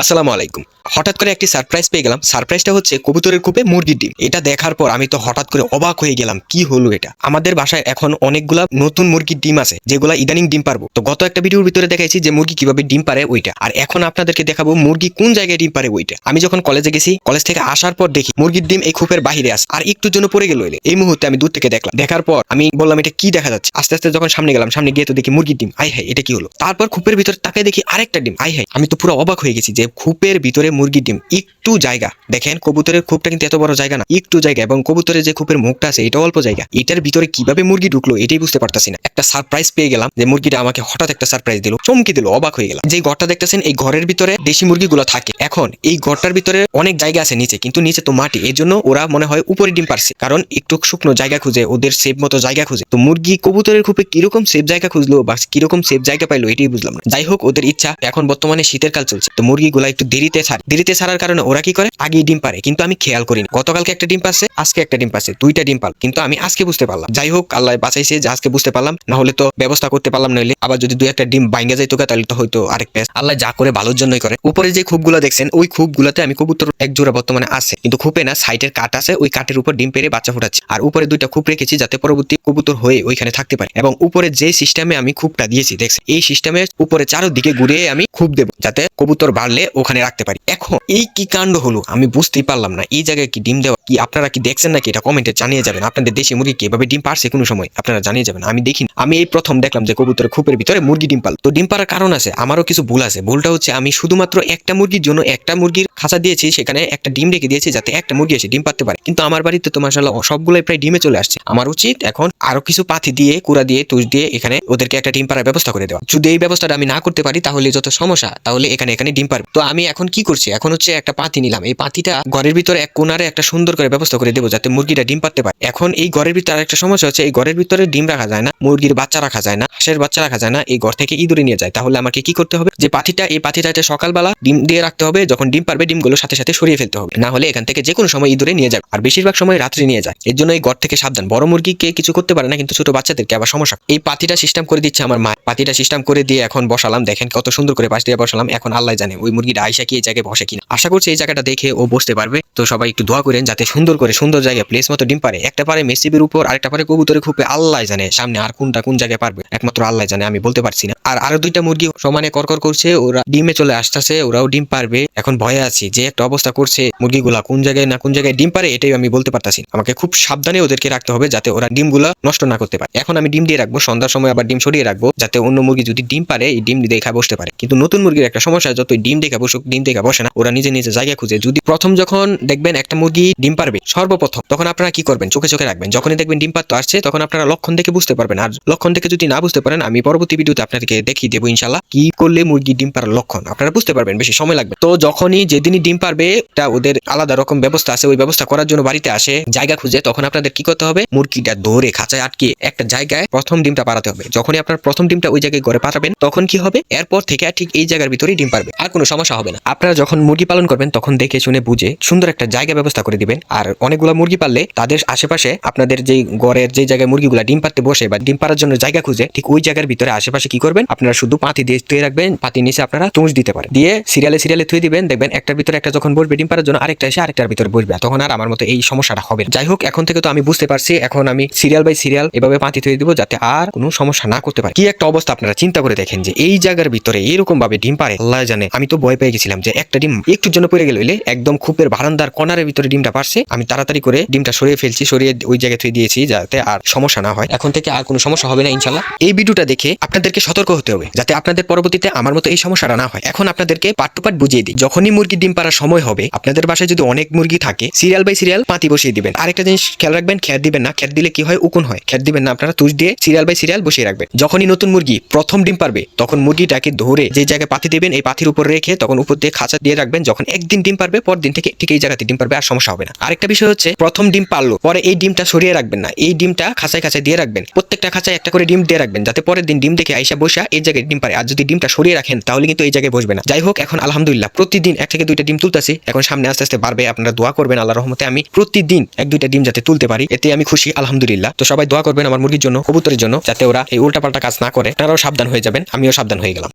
আসসালামু আলাইকুম। হঠাৎ করে একটি সারপ্রাইজ পেয়ে গেলাম। সারপ্রাইজটা হচ্ছে কবুতরের কূপে মুরগির ডিম। এটা দেখার পর আমি তো হঠাৎ করে অবাক হয়ে গেলাম, কি হলো এটা? আমাদের বাসায় এখন অনেকগুলা নতুন মুরগির ডিম আছে, যেগুলা ইদানিং ডিম পারব। তো গত একটা ভিডিওর ভিতরে দেখাইছি যে মুরগি কীভাবে ডিম পারে ওইটা। আর এখন আপনাদেরকে দেখাবো মুরগি কোন জায়গায় ডিম পারে ওইটা। আমি যখন কলেজে গেছি কলেজ থেকে আসার পর দেখি মুরগির ডিম এই কূপের বাহিরে আছে। আর একটু জন্য পড়ে গেল এই মুহূর্তে আমি দূর থেকে দেখলাম। দেখার পর আমি বললাম, এটা কি দেখা যাচ্ছে? আস্তে আস্তে যখন সামনে গেলাম, সামনে গিয়ে তো দেখি মুরগির ডিম। আই হাই এটা কি হলো? তারপর কূপের ভিতরে তাকে দেখি আরেকটা ডিম। আই হাই আমি তো পুরো অবাক হয়ে গেছি যে কূপের ভিতরে মুরগির ডিম। একটু জায়গা। দেখেন, কবুতরের কূপটা কিন্তু এত বড় জায়গা না। একটু জায়গা এবং কবুতরের যে কূপের মুখটা আছে এটা অল্প জায়গা। এটার ভিতরে কীভাবে মুরগি ঢুকলো, এটাই বুঝতে পারতাছি না। একটা সারপ্রাইজ পেয়ে গেলাম যে মুরগিটা আমাকে হঠাৎ একটা সারপ্রাইজ দিল, চমকি দিল, অবাক হয়ে গেলাম। যে ঘরটা দেখতেছেন, এই ঘরের ভিতরে দেশি মুরগিগুলো থাকে। এখন, এই ঘরটার ভিতরে অনেক জায়গা আছে নিচে, কিন্তু নিচে তো মাটি। এই জন্য ওরা মনে হয় উপরে ডিম পারছে। কারণ একটু শুকনো জায়গা খুঁজে, ওদের সেফ মতো জায়গা খুঁজে। তো মুরগি কবুতরের খুপে কীরকম সেফ জায়গা খুঁজলো বা কীরকম সেফ জায়গা পাইলো, এটাই বুঝলাম না। যাই হোক, ওদের ইচ্ছা। এখন বর্তমানে শীতের কাল চলছে। তো মুরগিগুলা একটু দেরিতে ছাড়ে। দেরিতে ছাড়ার কারণে ওরা কি করে? আগেই ডিম পারে কিন্তু আমি খেয়াল করিনি। গতকালকে একটা ডিম পাচ্ছে আজকে একটা ডিম পাচ্ছে দুইটা ডিম পাল কিন্তু আমি আজকে বুঝতে পারলাম। যাই হোক, আল্লাহ বাঁচাইছে যে আজকে বুঝতে পারলাম। না হলে তো ব্যবস্থা করতে পারলাম নইলে। আবার যদি দুই একটা ডিম বাইঙ্গা যাইতো তাহলে তো হয়তো আরেক প্যাস আল্লাহ যা করে ভালোর জন্যই করে। উপরে যে খুবগুলো দেখছেন, ওই খুবগুলোতে আমি কবুতর এক জোড়া বর্তমানে আছে। কিন্তু খুপে না, সাইডের কাট আছে, ওই কাটের উপর ডিম পেরে বাচ্চা ফুটাচ্ছে। আর উপরে দুইটা খুব রেখেছি যাতে পরবর্তী কবুতর হয়ে ওইখানে থাকতে পারে। এবং উপরে যে সিস্টেমে আমি খুবটা দিয়েছি, দেখছেন? এই সিস্টেমের উপরে চারোদিকে ঘুরে আমি খুব দেবো। যাতে কবুতর বাড়লে ওখানে রাখতে পারি। এখন এই কি কাণ্ড হলো? আমি বুঝতেই পারলাম না। এই জায়গায় কি ডিম দেওয়া? কি আপনারা কি দেখছেন নাকি? এটা কমেন্টে জানিয়ে যাবেন। আপনাদের দেশি মুরগি কি এভাবে ডিম পারছে কোনো সময়? আপনারা জানিয়ে যাবেন। আমি দেখিনি আমি এই প্রথম দেখলাম যে কবুতরের খুপের ভিতরে মুরগি ডিম পাল। তো ডিম পারার কারণ আছে, আমারও কিছু ভুল আছে। ভুলটা হচ্ছে আমি শুধুমাত্র একটা মুরগির জন্য একটা মুরগির খাঁচা দিয়েছি, সেখানে একটা ডিম রেখে দিয়েছি যাতে একটা মুরগি এসে ডিম পারতে পারে। কিন্তু আমার বাড়িতে তো মাসাল্লাহ সবগুলোই প্রায় ডিমে চলে আসছে। আমার উচিত এখন আরও কিছু পাথি দিয়ে, কুড়া দিয়ে, তুষ দিয়ে এখানে ওদেরকে একটা ডিম পাড়ার ব্যবস্থা করে দেওয়া। যদি এই ব্যবস্থাটা আমি না করতে পারি, তাহলে যত সমস্যা, তাহলে এখানে এখানে ডিম পারবে তো আমি এখন কি করছি? এখন হচ্ছে একটা পাতি নিলাম। এই পাতিটা ঘরের ভিতরে এক কোনারে একটা সুন্দর করে ব্যবস্থা করে দেবো যাতে মুরগিটা ডিম পারতে পারে। এখন এই ঘরের ভিতরে একটা সমস্যা হচ্ছে, এই ঘরের ভিতরে ডিম রাখা যায় না, মুরগির বাচ্চা রাখা যায় না, হাঁসের বাচ্চা রাখা যায় না, এই ঘর থেকে ইঁদুরে নিয়ে যায়। তাহলে আমাকে কি করতে হবে? যে পাতিটা, এই পাতিটাতে সকালবেলা ডিম দিয়ে রাখতে হবে, যখন ডিম পারবে ডিমগুলো সাথে সাথে সরিয়ে ফেলতে হবে। না হলে এখান থেকে যে কোনো সময় ইঁদুরে নিয়ে যাবে। আর বেশিরভাগ সময় রাত্রে নিয়ে যায়। এর জন্য এই ঘর থেকে সাবধান। বড় মুরগিকে কিছু করতে পারে না, কিন্তু ছোট বাচ্চাদেরকে আবার সমস্যা। এই পাতিটা সিস্টেম করে দিচ্ছে আমার মা। পাতিটা সিস্টেম করে দিয়ে এখন বসালাম। দেখেন কত সুন্দর করে পাশ দিয়ে বসালাম। এখন আল্লাহ জানে, ওই মুরগিটা আইসা কি এই জায়গায় বসে কিনা? আশা করছি এই জায়গাটা দেখে ও বসতে পারবে। তো সবাই একটু দোয়া করেন যাতে সুন্দর করে সুন্দর জায়গায় প্লেস মতো ডিম পারে একটা পারে মেসিবির উপর, আরেকটা পারে কবুতরে খুপে আল্লাহ জানে সামনে আর কোনটা কোন জায়গায় পারবে। একমাত্র আল্লাহ জানে, আমি বলতে পারছি না। আর আরও দুইটা মুরগি সমানে করকর করছে, ওরা ডিমে চলে আসতেছে, ওরাও ডিম পারবে। এখন ভয়ে আছি যে একটা অবস্থা করছে মুরগিগুলা, কোন জায়গায় না কোন জায়গায় ডিম পারে এটাই আমি বলতে পারতাছি আমাকে খুব সাবধানে ওদেরকে রাখতে হবে যাতে ওরা ডিমগুলা নষ্ট না করতে পারে। এখন আমি ডিম দিয়ে রাখব, সন্ধ্যার সময় আবার ডিম সরিয়ে রাখব, যাতে অন্য মুরগি যদি ডিম পারে, এই ডিম দেখা বসতে পারে। কিন্তু নতুন মুরগির একটা সমস্যা, যতই ডিম দেখা বসুক, ডিম দেখা বসে না, ওরা নিজে নিজে জায়গা খুঁজে। যদি প্রথম যখন দেখবেন একটা মুরগি ডিম পারবে, সর্বপ্রথম তখন আপনারা কি করবেন? চোখে চোখে রাখবেন। যখনই দেখবেন ডিম পাত্র আসছে, তখন আপনারা লক্ষণ দেখে বুঝতে পারবেন। আর লক্ষণ দেখে যদি না বুঝতে পারেন, আমি পরবর্তী ভিডিওতে আপনাদেরকে দেখিয়ে দেবো ইনশাল্লাহ কি করলে মুরগি ডিম পারার লক্ষণ। আপনারা বুঝতে পারবেন, বেশি সময় লাগবে। তো যখনই যেদিনই ডিম পারবে, তা ওদের আলাদা রকম ব্যবস্থা আছে। ওই ব্যবস্থা করার জন্য বাড়িতে আসে, জায়গা খুঁজে, তখন আপনাদের কি করতে হবে? মুরগিটা ধরে খাঁচায় আটকে একটা জায়গায় প্রথম ডিমটা পারাতে হবে। যখনই আপনার প্রথম ডিমটা ওই জায়গায় ঘরে পাঠাবেন, তখন কি হবে? এরপর থেকে ঠিক এই জায়গার ভিতরেই ডিম পারবে আর কোনো সমস্যা হবে না। আপনারা যখন মুরগি পালন করবেন, তখন দেখে শুনে বুঝে সুন্দর একটা জায়গা ব্যবস্থা করে দিবেন। আর অনেকগুলো মুরগি পাললে তাদের আশেপাশে আপনাদের যে ঘরের যে জায়গায় মুরগিগুলা ডিম পারতে বসে বা ডিম পারার জন্য জায়গা খুঁজে, ঠিক ওই জায়গার ভিতরে আশেপাশে কি করবেন? আপনারা শুধু পাতি দিয়ে থুয়ে রাখবেন পাতির নিচে আপনারা তুষ দিতে পারেন। দিয়ে সিরিয়ালে সিরিয়ালে থুয়ে দিবেন, দেখবেন একটার ভিতরে একটা যখন বসবে ডিম পারার জন্য, আরেকটা এসে আরেকটার ভিতরে বসবে। তখন আর আমার মতো এই সমস্যাটা হবে যাই হোক, এখন থেকে তো আমি বুঝতে পারছি, এখন আমি সিরিয়াল বাই সিরিয়াল এভাবে পাতি থুয়ে দিব যাতে আর কোনো সমস্যা না করতে পারে। কি একটা অবস্থা আপনারা চিন্তা করে দেখেন যে এই জায়গার ভিতরে এরকম ভাবে ডিম পারে আল্লাহ জানে। আমি তো ভয় পেয়ে গেছিলাম যে একটা ডিম একটুর জন্য পড়ে গেল একদম খুপের বারান্দার কর্নারের ভিতরে ডিমটা পারছে। আমি তাড়াতাড়ি করে ডিমটা সরিয়ে ফেলছি, সরিয়ে ওই জায়গায় থুয়ে দিয়েছি যাতে আর সমস্যা না হয়। এখন থেকে আর কোনো সমস্যা হবে না ইনশাল্লাহ এই ভিডিওটা দেখে আপনাদেরকে সতর্ক হতে হবে, যাতে আপনাদের পরবর্তীতে আমার মতো এই সমস্যাটা না হয়। এখন আপনাদেরকে পার্ট টু পার্ট বুঝিয়ে দিই। যখনই মুরগি ডিম পাড়ার সময় হবে, আপনাদের বাসায় যদি অনেক মুরগি থাকে, সিরিয়াল বাই সিরিয়াল পাতি বসিয়ে দিবেন। আরেকটা জিনিস খেয়াল রাখবেন, খেয়ার দিবেন না। খেয়ার দিলে কি হয়? উকুন হয়। খেয়ার দিবেন না, আপনারা তুষ দিয়ে সিরিয়াল বাই সিরিয়াল বসিয়ে রাখবেন। যখনই নতুন মুরগি প্রথম ডিম পারবে, তখন মুরগিটাকে ধরে যে জায়গায় পাতি দেবেন, এই পাতির উপর রেখে তখন উপর দিয়ে খাঁচা দিয়ে রাখবেন, যখন একদিন ডিম পারবে পর দিন থেকে ঠিক এই জায়গাতে ডিম পারবে, আর সমস্যা হবে না। আরেকটা বিষয় হচ্ছে, প্রথম ডিম পারল, পরে এই ডিমটা সরিয়ে রাখবেন না। এই ডিমটা খাঁচায় খাঁচায় দিয়ে রাখবেন। প্রত্যেকটা খাঁচায় একটা করে ডিম দিয়ে রাখবেন, যাতে পরের দিন ডিম দেখে আইসা বসা এই জায়গায় ডিম পারে। আর যদি ডিমটা সরিয়ে রাখেন, তাহলে কিন্তু এই জায়গায় বসবে না। যাই হোক, এখন আলহামদুলিল্লাহ, প্রতিদিন এক থেকে দুইটা ডিম তুলতেছি। এখন সামনে আস্তে আস্তে বাড়বে, আপনারা দোয়া করবেন আল্লাহ রহমতে আমি প্রতিদিন এক দুইটা ডিম যাতে তুলতে পারি। এতে আমি খুশি, আলহামদুলিল্লাহ। তো সবাই দোয়া করবেন আমার মুরগির জন্য, কবুতরের জন্য, যাতে ওরা এই উল্টাপাল্টা কাজ না করে। তারাও সাবধান হয়ে যাবেন, আমিও সাবধান হয়ে গেলাম।